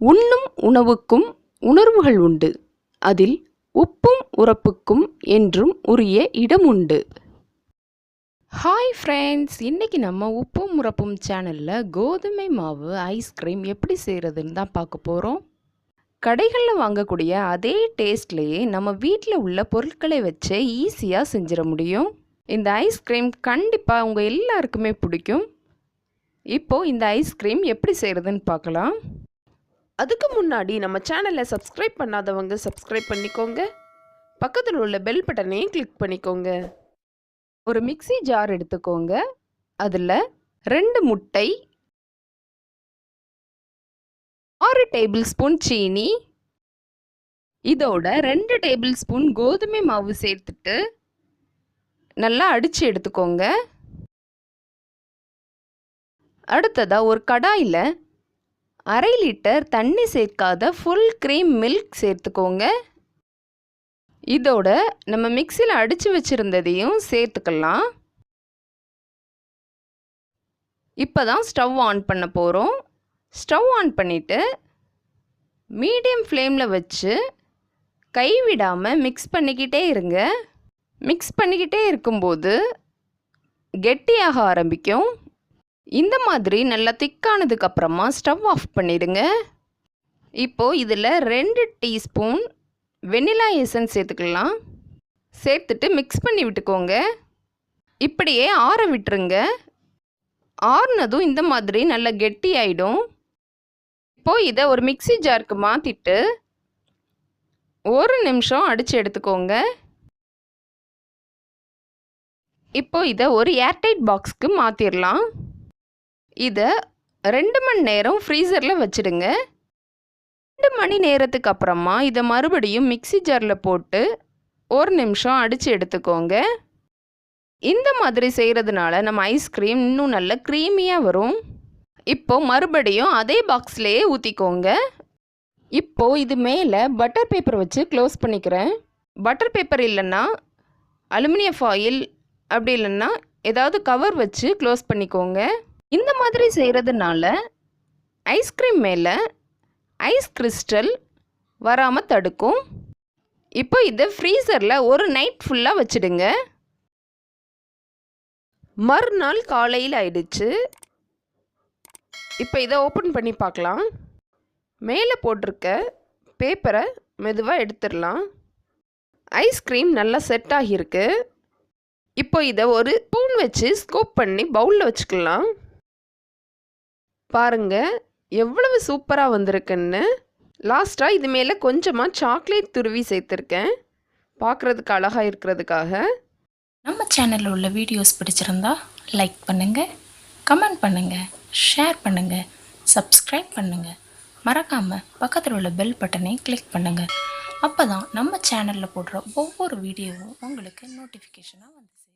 உண்ணும் உணவுக்கும் உணர்வுகள் உண்டு. அதில் உப்பும் உறப்புக்கும் என்றும் உரிய இடம் உண்டு. ஹாய் ஃப்ரெண்ட்ஸ் இன்றைக்கி நம்ம உப்பும் உரப்பும் சேனலில் கோதுமை மாவு ஐஸ்கிரீம் எப்படி செய்கிறதுன்னு தான் பார்க்க போகிறோம் கடைகளில் வாங்கக்கூடிய அதே டேஸ்ட்லேயே நம்ம வீட்டில் உள்ள பொருட்களை வச்சே ஈஸியாக செஞ்சிட முடியும். இந்த ஐஸ்கிரீம் கண்டிப்பாக உங்கள் எல்லாருக்குமே பிடிக்கும். இப்போது இந்த ஐஸ்கிரீம் எப்படி செய்கிறதுன்னு பார்க்கலாம். அதுக்கு முன்னாடி நம்ம சேனலை சப்ஸ்கிரைப் பண்ணாதவங்க சப்ஸ்கிரைப் பண்ணிக்கோங்க. பக்கத்தில் உள்ள பெல் பட்டனையும் கிளிக் பண்ணிக்கோங்க. ஒரு மிக்ஸி ஜார் எடுத்துக்கோங்க. அதில் ரெண்டு முட்டை ஆறு டேபிள் ஸ்பூன் சீனி இதோட ரெண்டு டேபிள் ஸ்பூன் கோதுமை மாவு சேர்த்துட்டு நல்லா அடித்து எடுத்துக்கோங்க. அடுத்ததாக ஒரு கடாயில் அரை லிட்டர் தண்ணி சேர்க்காத ஃபுல் க்ரீம் மில்க் சேர்த்துக்கோங்க. இதோட நம்ம மிக்சியில் அடித்து வச்சுருந்ததையும் சேர்த்துக்கலாம். இப்போ தான் ஸ்டவ் ஆன் பண்ண போகிறோம் ஸ்டவ் ஆன் பண்ணிவிட்டு மீடியம் ஃப்ளேமில் வச்சு கைவிடாமல் மிக்ஸ் பண்ணிக்கிட்டே இருங்க. மிக்ஸ் பண்ணிக்கிட்டே இருக்கும்போது கெட்டியாக ஆரம்பிக்கும். இந்த மாதிரி நல்லா திக்கானதுக்கப்புறமா ஸ்டவ் ஆஃப் பண்ணிடுங்க. இப்போது இதில் ரெண்டு டீஸ்பூன் வெண்ணிலா எசன்ஸ் சேர்த்துக்கலாம். சேர்த்துட்டு மிக்ஸ் பண்ணி விட்டுக்கோங்க. இப்படியே ஆற விட்டுருங்க. ஆறுனதும் இந்த மாதிரி நல்லா கெட்டி ஆகிடும் இப்போது இதை ஒரு மிக்ஸி ஜாருக்கு மாற்றிட்டு ஒரு நிமிஷம் அடித்து எடுத்துக்கோங்க. இப்போ இதை ஒரு ஏர்டைட் பாக்ஸ்க்கு மாற்றிடலாம் இதை ரெண்டு மணி நேரம் ஃப்ரீசரில் வச்சுடுங்க. ரெண்டு மணி நேரத்துக்கு அப்புறமா இதை மறுபடியும் மிக்ஸி ஜாரில் போட்டு ஒரு நிமிஷம் அடித்து எடுத்துக்கோங்க. இந்த மாதிரி செய்கிறதுனால நம்ம ஐஸ்கிரீம் இன்னும் நல்ல க்ரீமியாக வரும். இப்போ மறுபடியும் அதே பாக்ஸ்லேயே ஊற்றிக்கோங்க இப்போது இது மேலே பட்டர் பேப்பர் வச்சு க்ளோஸ் பண்ணிக்கிறேன். பட்டர் பேப்பர் இல்லைன்னா அலுமினியம் ஃபாயில் அப்படி இல்லைன்னா ஏதாவது கவர் வச்சு க்ளோஸ் பண்ணிக்கோங்க. இந்த மாதிரி செய்கிறதுனால ஐஸ்கிரீம் மேலே ஐஸ் கிறிஸ்டல் வராமல் தடுக்கும். இப்போ இதை ஃப்ரீசரில் ஒரு நைட் ஃபுல்லாக வச்சுடுங்க. மறுநாள் காலையில் ஆயிடுச்சு. இப்போ இதை ஓப்பன் பண்ணி பார்க்கலாம். மேலே போட்டிருக்க பேப்பரை மெதுவாக எடுத்துடலாம். ஐஸ்கிரீம் நல்லா செட் ஆகியிருக்கு. இப்போ இதை ஒரு ஸ்பூன் வச்சு ஸ்கூப் பண்ணி பவுலில் வச்சுக்கலாம். பாருங்கள் எவ்வளவு சூப்பராக வந்திருக்குன்னு. லாஸ்ட்டாக இது மேலே கொஞ்சமாக சாக்லேட் துருவி சேர்த்துருக்கேன். பார்க்குறதுக்கு அழகாக இருக்கிறதுக்காக. நம்ம சேனலில் உள்ள வீடியோஸ் பிடிச்சிருந்தா லைக் பண்ணுங்கள் கமெண்ட் பண்ணுங்கள் ஷேர் பண்ணுங்கள் சப்ஸ்கிரைப் பண்ணுங்கள் மறக்காமல் பக்கத்தில் உள்ள பெல் பட்டனை கிளிக் பண்ணுங்கள் அப்போ தான் நம்ம சேனலில் போடுற ஒவ்வொரு வீடியோவும் உங்களுக்கு நோட்டிஃபிகேஷனாக வந்து